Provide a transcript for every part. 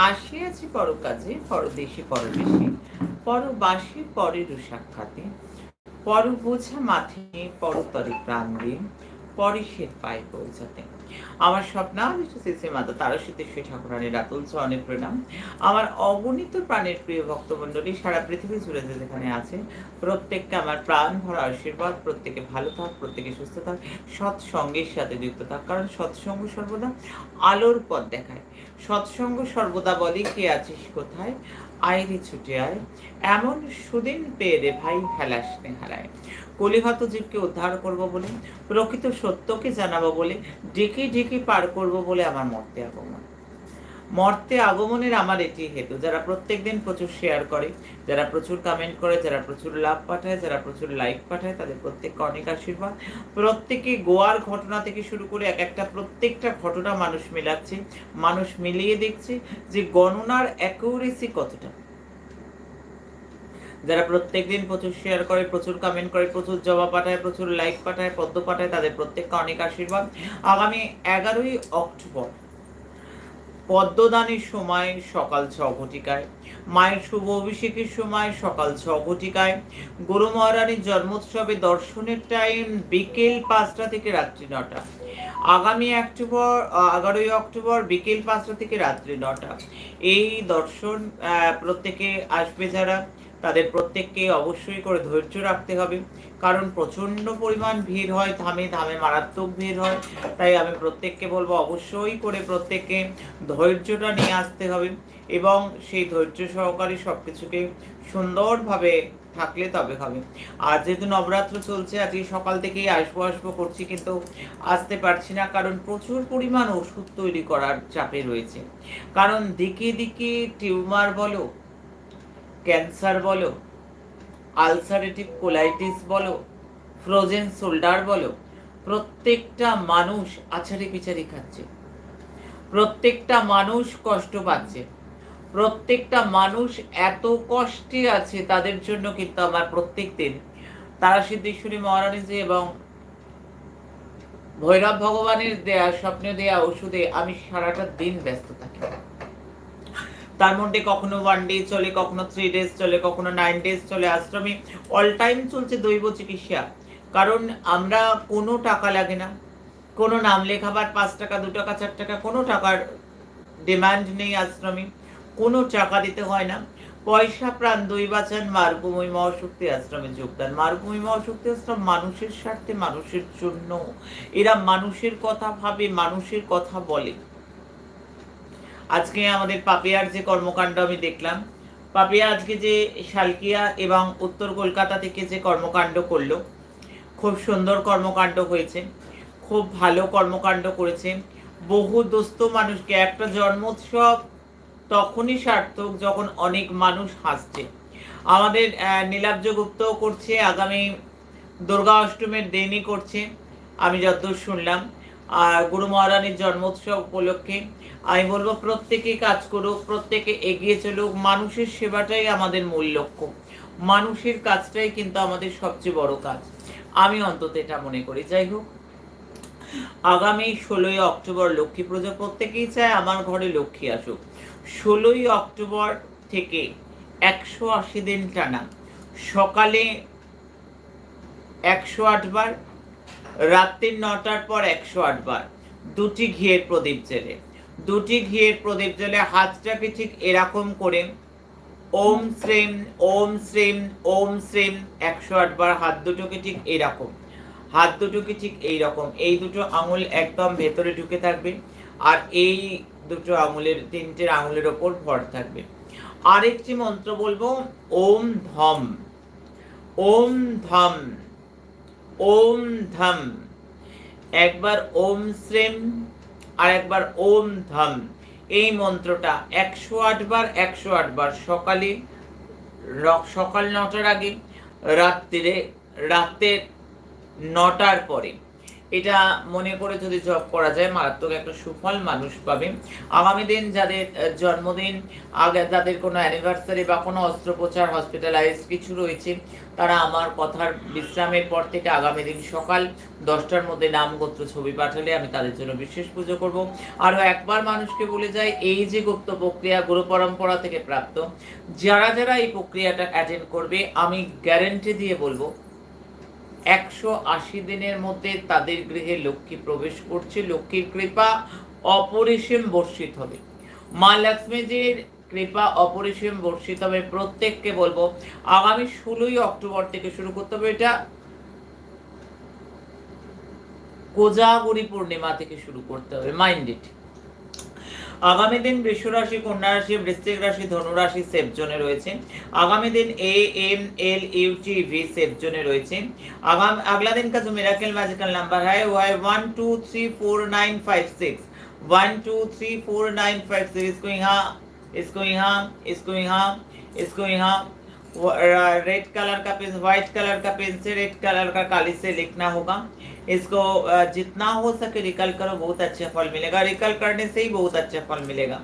আসিয়াছি পর কাজে পর দেশে পর পরদেশে পর পরবাসী পরের সাক্ষাতে পর বোঝা মাথে পরতরে প্রাণ দিয়ে পরিষের পায়ে পৌঁছাতে আমার স্বপ্নাদিষ্ট শ্রী মাতা তারস্বতী ঠাকুরানের রাতুল চরণে প্রণাম। আমার অগণিত প্রাণের প্রিয় ভক্তমণ্ডলী, সারা পৃথিবী জুড়ে যে যেখানে আছে, প্রত্যেককে আমার প্রাণ ভরা আশীর্বাদ, প্রত্যেকে ভালো থাক, প্রত্যেকে সুস্থ থাক, সৎসঙ্গের সাথে যুক্ত থাক। কারণ সৎসঙ্গ সর্বদা আলোর পথ দেখায়। সৎসঙ্গ সর্বদা বলে, কে আছিস কোথায়? আয়রে ছুটে আয়। এমন সুদিন পেয়ে রে ভাই হেলাস হারায় কলিহত জীবকে উদ্ধার করব বলে, প্রকৃত সত্যকে জানাব বলে, ডেকে ডেকে পার করব বলে আমার মর্তে আগমন। মর্তে আগমনের আমার এটি হেতু। যারা প্রত্যেক দিন প্রচুর শেয়ার করে, যারা প্রচুর কমেন্ট করে, যারা প্রচুর লাভ পাঠায়, যারা প্রচুর লাইক পাঠায়, তাদের প্রত্যেককে অনেক আশীর্বাদ। প্রত্যেকে গোয়ার ঘটনা থেকে শুরু করে এক একটা প্রত্যেকটা ঘটনা মানুষ মেলাচ্ছে, মানুষ মিলিয়ে দেখছে যে গণনার অ্যাকুরেসি কতটা। যারা প্রত্যেক দিন প্রচুর শেয়ার করে, প্রচুর কমেন্ট করে, প্রচুর জবাব পাঠায়, প্রচুর লাইক পাঠায়, পদ্ম পাঠায়, তাদের প্রত্যেককে অনেক আশীর্বাদ। আগামী এগারোই অক্টোবর পদ্মদানের সময় সকাল ছ ঘটিকায়, মায়ের শুভ অভিষেকের সময় সকাল ছ ঘটিকায়, গুরু মহারানীর জন্মোৎসবে দর্শনের টাইম বিকেল পাঁচটা থেকে রাত্রি নটা। আগামী অক্টোবর এগারোই অক্টোবর বিকেল পাঁচটা থেকে রাত্রি নটা। এই দর্শন প্রত্যেকে আসবে যারা। তাদের প্রত্যেককে অবশ্যই করে ধৈর্য রাখতে হবে। কারণ প্রচণ্ড পরিমাণ ভিড় হয়, ধামে ধামে মারাত্মক ভিড় হয়। তাই আমি প্রত্যেককে বলব অবশ্যই করে প্রত্যেককে ধৈর্যটা নিয়ে আসতে হবে এবং সেই ধৈর্য সহকারে সব কিছুকে সুন্দরভাবে থাকলে তবে হবে। আর যেহেতু নবরাত্র চলছে, আজকে সকাল থেকেই আসব আসব করছি কিন্তু আসতে পারছি না কারণ প্রচুর পরিমাণ ওষুধ তৈরি করার চাপে রয়েছে। কারণ দিকে দিকে টিউমার বলো ক্যান্সার বলো, আলসারেটিভ কোলাইটিস বলো, ফ্রোজেন শোল্ডার বলো, প্রত্যেকটা মানুষ আছাড়ি পিছাড়ি খাচ্ছে। প্রত্যেকটা মানুষ কষ্ট পাচ্ছে। প্রত্যেকটা মানুষ এত কষ্টে আছে তাদের জন্য কিন্তু আমার প্রত্যেক দিন। তারা সিদ্ধেশ্বরী মহারানীজি এবং ভৈরব ভগবানের দেয়া, স্বপ্নে দেয়া, ওষুধে আমি সারাটা দিন ব্যস্ত থাকি। তার মধ্যে কখনো ওয়ান ডে চলে, কখনো থ্রি ডেজ চলে, কখনো নাইন ডেজ চলে। আশ্রমে অল টাইম চলছে দৈব চিকিৎসা। কারণ আমরা কোনো টাকা লাগে না। কোনো নাম লেখাবার পাঁচ টাকা, দু টাকা, চার টাকা, কোনো টাকার ডিমান্ড নেই আশ্রমে। কোনো টাকা দিতে হয় না। পয়সা প্রাণ দই বাঁচান মারুভূমি মহাশক্তি আশ্রমে যোগদান। মারুভূমি মহাশক্তি আশ্রম মানুষের স্বার্থে, মানুষের জন্য। এরা মানুষের কথা ভাবে, মানুষের কথা বলে। আজকে আমাদের পাপিয়ার যে কর্মকাণ্ড আমি দেখলাম, পাপিয়া আজকে যে শালকিয়া এবং উত্তর কলকাতা থেকে যে কর্মকাণ্ড করল, খুব সুন্দর কর্মকাণ্ড হয়েছে, খুব ভালো কর্মকাণ্ড করেছে। বহু দোস্ত মানুষকে, একটা জন্মোৎসব তখনই সার্থক যখন অনেক মানুষ হাসছে। আমাদের নীলাব্জ গুপ্ত করছে, আগামী দুর্গা অষ্টমীর দিনই করছে। আমি যতদূর শুনলাম। আর গুরু মহারানীর জন্মোৎসব উপলক্ষে আমি বলব প্রত্যেকে কাজ করুক, প্রত্যেকে এগিয়ে চলুক, মানুষের সেবাটাই আমাদের মূল লক্ষ্য। মানুষের কাজটাই কিন্তু আমাদের সবচেয়ে বড় কাজ। আমি অন্তত এটা মনে করি। যাই হোক, আগামী ষোলোই অক্টোবর লক্ষ্মী পুজো প্রত্যেকেই চায়, আমার ঘরে লক্ষ্মী আসুক। ষোলোই অক্টোবর থেকে একশো আশি দিন টানা। সকালে একশো আটবার রাত্রির নটার পর একশো আটবার দুটি ঘিয়ের প্রদীপ জেলে দুটি ঘিয়ের প্রদীপ জ্বলে হাতটাকে ঠিক এরকম করে ওম শ্রেম ওম শ্রেম ওম শ্রেম একশো আটবার হাত দুটোকে ঠিক এরকম। হাত দুটোকে ঠিক এই রকম এই দুটো আঙুল একদম ভেতরে ঢুকে থাকবে আর এই দুটো আঙুলের, তিনটের আঙুলের ওপর ভর থাকবে। আরেকটি মন্ত্র বলব, ওম ধম। ওম ধম। ওম ধম। একবার ওম শ্রেম আর একবার ওম ধম। এই মন্ত্রটা একশো আটবার একশো আটবার সকালে সকাল নটার আগে, রাত্রিরে, রাতের নটার পরে। এটা মনে করে যদি জব করা যায়, মারাত্মক একটা সুফল মানুষ পাবে। আগামী দিন যাদের জন্মদিন, আগে যাদের কোনো অ্যানিভার্সারি বা কোনো অস্ত্রোপচার হসপিটালাইজ কিছু রয়েছে, তারা আমার কথার বিশ্রামের পর থেকে আগামী দিন সকাল দশটার মধ্যে নাম গোত্র ছবি পাঠালে আমি তাদের জন্য বিশেষ পুজো করব। আরও একবার মানুষকে বলে যাই, এই যে গুপ্ত প্রক্রিয়া, গুরু পরম্পরা থেকে প্রাপ্ত, যারা যারা এই প্রক্রিয়াটা অ্যাটেন্ড করবে, আমি গ্যারেন্টি দিয়ে বলব একশো আশি দিনের মধ্যে তাদের গৃহে লক্ষ্মী প্রবেশ করছে। লক্ষ্মীর কৃপা অপরিসীম বর্ষিত হবে। মা লক্ষ্মীজির কৃপা অপরিসীম বর্ষিত হবে। প্রত্যেককে বলব, আগামী ষোলোই অক্টোবর থেকে শুরু করতে হবে এটা। কোজাগরি পূর্ণিমা থেকে শুরু করতে হবে। মাইন্ডেড আগামী দিন বৃষ রাশি কন্যা রাশি বৃশ্চিক রাশি ধনু রাশি সেফ জোনে রয়েছে আগামী दिन A M L U T V safe जोने রয়েছে आगाम अगला दिन का जो मिराकल मैजिकल नंबर है वो है one two three four nine five six one two three four nine five six इसको यहाँ इसको यहाँ इसको यहाँ इसको यहाँ रेड कलर का पेन व्हाइट कलर का पेन से रेड कलर का काली से लिखना होगा इसको अ, जितना हो सके रिकल करो बहुत अच्छा फल मिलेगा रिकल करने से ही बहुत अच्छा फल मिलेगा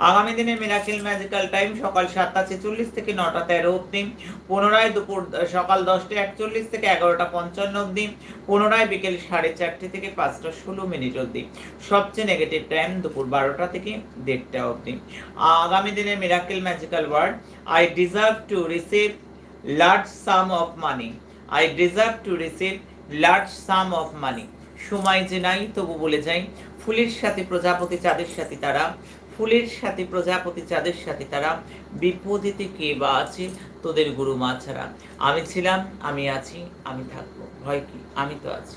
আগামী দিনে মিরাকেল ম্যাজিক্যাল টাইম সকাল সাতটা ছেচল্লিশ থেকে নটা তেরো অব্দি পুনরায় দুপুর সকাল দশটা একচল্লিশ থেকে এগারোটা পঞ্চান্ন অব্দি পুনরায় বিকেল সাড়ে চারটে থেকে পাঁচটা ষোলো মিনিট অব্দি সবচেয়ে নেগেটিভ টাইম দুপুর বারোটা থেকে দেড়টা অব্দি আগামী দিনে miracle magical word I deserve to receive large sum of money I deserve to receive large sum of money সময় যে নাই, তবু বলে যাই, ফুলের সাথে প্রজাপতি, চাঁদের সাথে তারা, ফুলের সাথে প্রজাপতি, চাঁদের সাথে তারা, বিপদেতে কে বা আছে? তোদের গুরু মা ছাড়া আমি ছিলাম, আমি আছি, আমি থাকব। ভয় কি? আমি তো আছি।